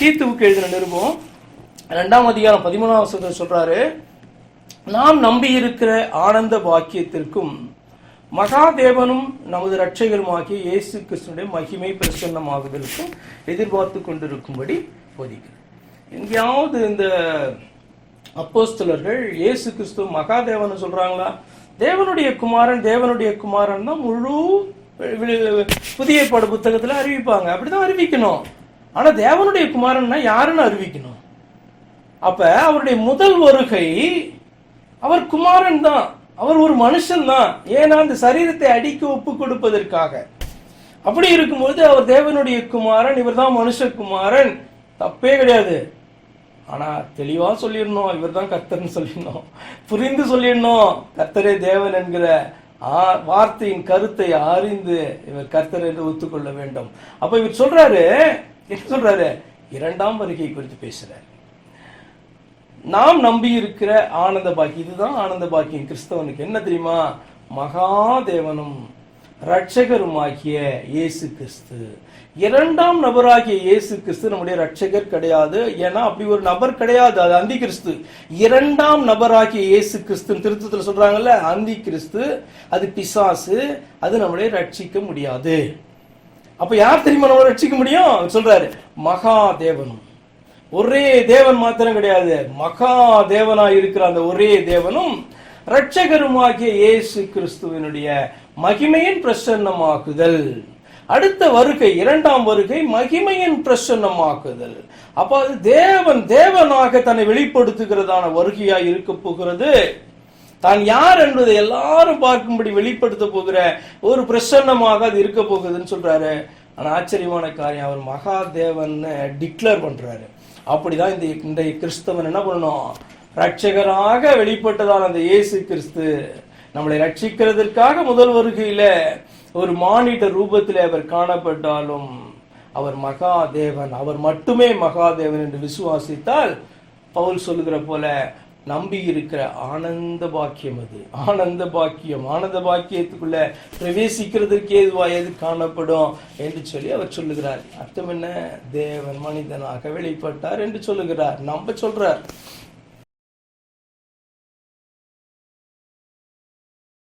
தீத்துவுக்கு எழுதின நிருபம் ரெண்டாம் அதிகாரம் பதிமூணாம் வசனத்தை சொல்றாரு நாம் நம்பியிருக்கிற ஆனந்த பாக்கியத்திற்கும் மகாதேவனும் நமது ரட்சகருமாகிய இயேசு கிருஷ்ணனுடைய மகிமை பிரசன்னமாகுதலுக்கும் எதிர்பார்த்து கொண்டிருக்கும்படி போதிக்கிறது எங்கேயாவது இந்த அப்போஸ்தலர்கள் இயேசு கிறிஸ்து மகாதேவன் சொல்றாங்களா? தேவனுடைய குமாரன் தேவனுடைய குமாரன் தான் முழு வி- புதிய பாட புத்தகத்தில் அறிவிப்பாங்க. அப்படிதான் அறிவிக்கணும். ஆனால் தேவனுடைய குமாரன்னா யாருன்னு அறிவிக்கணும். அப்போ அவருடைய முதல் வருகை அவர் குமாரன் தான். அவர் ஒரு மனுஷன் தான். ஏன்னா அந்த சரீரத்தை அடிக்க ஒப்பு கொடுப்பதற்காக. அப்படி இருக்கும்போது அவர் தேவனுடைய குமாரன் இவர் தான் மனுஷகுமாரன் தப்பே கிடையாது. ஆனால் தெளிவாக சொல்லிடணும். இவர் தான் கர்த்தர்னு சொல்லிடணும். புரிந்து சொல்லிடணும். கர்த்தரே தேவன் என்கிற ஆ- வார்த்தையின் கருத்தை அறிந்து இவர் கர்த்தர் என்று ஒத்துக்கொள்ள வேண்டும். அப்போ இவர் சொல்றாரு என்ன சொல்றாரு? இரண்டாம் வருகை குறித்து பேசுறாரு. நாம் நம்பி இருக்கிற ஆனந்த பாக்கி இதுதான் ஆனந்த பாக்கியம். கிறிஸ்தவனுக்கு என்ன தெரியுமா? மகாதேவனும் இரட்சகருமாகிய இயேசு கிறிஸ்து. இரண்டாம் நபராகிய இயேசு கிறிஸ்து நம்முடைய ரட்சகர் கிடையாது. ஏன்னா அப்படி ஒரு நபர் கிடையாது. அது அந்தி கிறிஸ்து இரண்டாம் நபராகிய இயேசு கிறிஸ்துன்னு திருத்தத்தில் சொல்றாங்கல்ல அந்தி கிறிஸ்து அது பிசாசு அது நம்மளை ரட்சிக்க முடியாது. அப்ப யார் தெரியுமா நம்ம ரட்சிக்க முடியும்? சொல்றாரு மகா மகாதேவனும். ஒரே தேவன் மாத்திரம் கிடையாது மகா தேவனா இருக்கிற அந்த ஒரே தேவனும் ரட்சகருமாகிய இயேசு கிறிஸ்துவினுடைய மகிமையின் பிரசன்னமாக்குதல். அடுத்த வருகை இரண்டாம் வருகை மகிமையின் பிரசன்னமாக்குதல். அப்ப அது தேவன் தேவனாக தன்னை வெளிப்படுத்துகிறதான வருகையாக இருக்க போகிறது? தான் யார் என்பதை எல்லாரும் பார்க்கும்படி வெளிப்படுத்த போகிற ஒரு பிரசன்னமாக அது இருக்க போகுதுன்னு சொல்றாரு. ஆனா ஆச்சரியமான காரியம் அவர் மகாதேவன் டிக்ளேர் பண்றாரு. அப்படிதான் இந்த இந்த கிறிஸ்தவன் என்ன பண்ணணும்? ரட்சகராக வெளிப்பட்டதான அந்த இயேசு கிறிஸ்து நம்மளை ரட்சிக்கிறதற்காக முதல் வருகையில ஒரு மானிட்ட ரூபத்திலே அவர் காணப்பட்டாலும் அவர் மகாதேவன் அவர் மட்டுமே மகாதேவன் என்று விசுவாசித்தால் பவுல் சொல்லுகிற போல நம்பி இருக்கிற ஆனந்த பாக்கியம் அது. ஆனந்த பாக்கியம். ஆனந்த பாக்கியத்துக்குள்ள பிரவேசிக்கிறதுக்கு ஏதுவா எது காணப்படும் என்று சொல்லி அவர் சொல்லுகிறார். அர்த்தம் என்ன? தேவன் மனிதனாக வெளிப்பட்டார் என்று சொல்லுகிறார். நம்ம சொல்றார்.